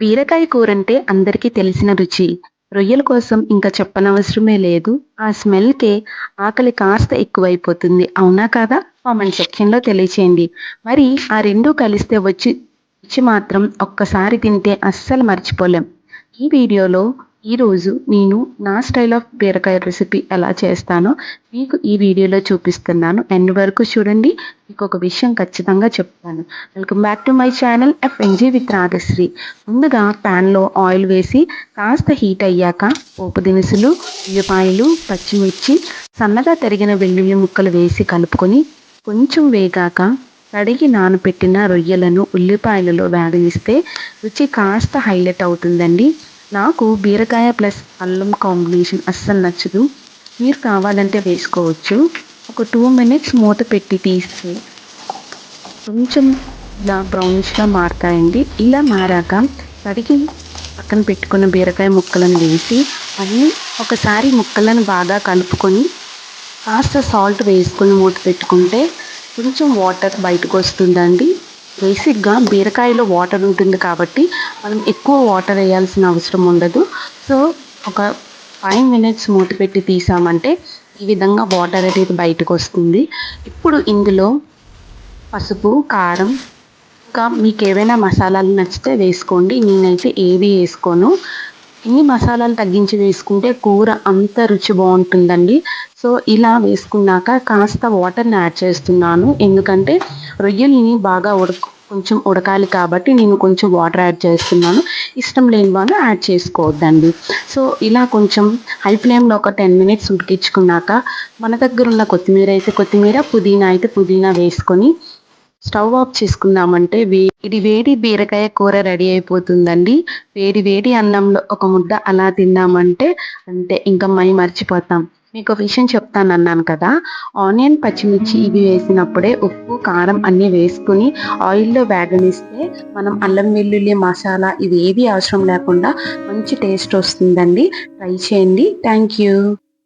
బీరకాయ కూర అంటే అందరికీ తెలిసిన రుచి. రొయ్యల కోసం ఇంకా చెప్పనవసరమే లేదు. ఆ స్మెల్కే ఆకలి కాస్త ఎక్కువైపోతుంది. అవునా కాదా? కామెంట్ సెక్షన్లో తెలియచేయండి. మరి ఆ రెండు కలిస్తే వచ్చి రుచి మాత్రం ఒక్కసారి తింటే అస్సలు మర్చిపోలేం. ఈ వీడియోలో ఈరోజు నేను నా స్టైల్ ఆఫ్ బీరకాయ రెసిపీ ఎలా చేస్తానో మీకు ఈ వీడియోలో చూపిస్తున్నాను. ఎండ్ వరకు చూడండి. మీకు ఒక విషయం ఖచ్చితంగా చెప్తాను. Welcome back to my channel FNG with Ragasri ముందుగా ప్యాన్లో ఆయిల్ వేసి కాస్త హీట్ అయ్యాక పోపు దినుసులు ఉల్లిపాయలు పచ్చిమిర్చి సన్నగా తరిగిన వెల్లుల్లి ముక్కలు వేసి కలుపుకొని కొంచెం వేగాక కడిగి నానబెట్టిన రొయ్యలను ఉల్లిపాయలలో వేగనిస్తే రుచి కాస్త హైలైట్ అవుతుందండి. నాకు బీరకాయ ప్లస్ అల్లం కాంబినేషన్ అస్సలు నచ్చదు. మీరు కావాలంటే వేసుకోవచ్చు. ఒక టూ మినిట్స్ మూత పెట్టి తీస్తే కొంచెం ఇలా బ్రౌన్స్గా మారుతాయండి. ఇలా మారాక కడిగి పక్కన పెట్టుకున్న బీరకాయ ముక్కలను వేసి అన్నీ ఒకసారి ముక్కలను బాగా కలుపుకొని కాస్త సాల్ట్ వేసుకొని మూత పెట్టుకుంటే కొంచెం వాటర్ బయటకు వస్తుందండి. బేసిక్గా బీరకాయలో వాటర్ ఉంటుంది కాబట్టి మనం ఎక్కువ వాటర్ వేయాల్సిన అవసరం ఉండదు. సో ఒక ఫైవ్ మినిట్స్ మూత పెట్టి తీసామంటే ఈ విధంగా వాటర్ అనేది బయటకు వస్తుంది. ఇప్పుడు ఇందులో పసుపు కారం ఇంకా మీకు ఏవైనా మసాలాలు నచ్చితే వేసుకోండి. నేనైతే ఏది వేసుకోను. ఇన్ని మసాలాలు తగ్గించి వేసుకుంటే కూర అంత రుచి బాగుంటుందండి. సో ఇలా వేసుకున్నాక కాస్త వాటర్ని యాడ్ చేస్తున్నాను. ఎందుకంటే రొయ్యల్ని బాగా ఉడక కొంచెం ఉడకాలి కాబట్టి నేను కొంచెం వాటర్ యాడ్ చేస్తున్నాను. ఇష్టం లేని వాళ్ళు యాడ్ చేసుకోవద్దండి. సో ఇలా కొంచెం హై ఫ్లేమ్లో ఒక టెన్ మినిట్స్ ఉడికించుకున్నాక మన దగ్గర ఉన్న కొత్తిమీర అయితే కొత్తిమీర పుదీనా అయితే పుదీనా వేసుకొని స్టవ్ ఆఫ్ చేసుకుందామంటే వేడి వేడి బీరకాయ కూర రెడీ అయిపోతుందండి. వేడి వేడి అన్నంలో ఒక ముద్ద అలా తిన్నామంటే అంటే ఇంకా మై మర్చిపోతాం. మీకు ఒక విషయం చెప్తాను అన్నాను కదా. ఆనియన్ పచ్చిమిర్చి ఇవి వేసినప్పుడే ఉప్పు కారం అన్నీ వేసుకుని ఆయిల్లో వేగనిస్తే మనం అల్లం వెల్లుల్లి మసాలా ఇవి ఏవి అవసరం లేకుండా మంచి టేస్ట్ వస్తుందండి. ట్రై చేయండి. Thank you.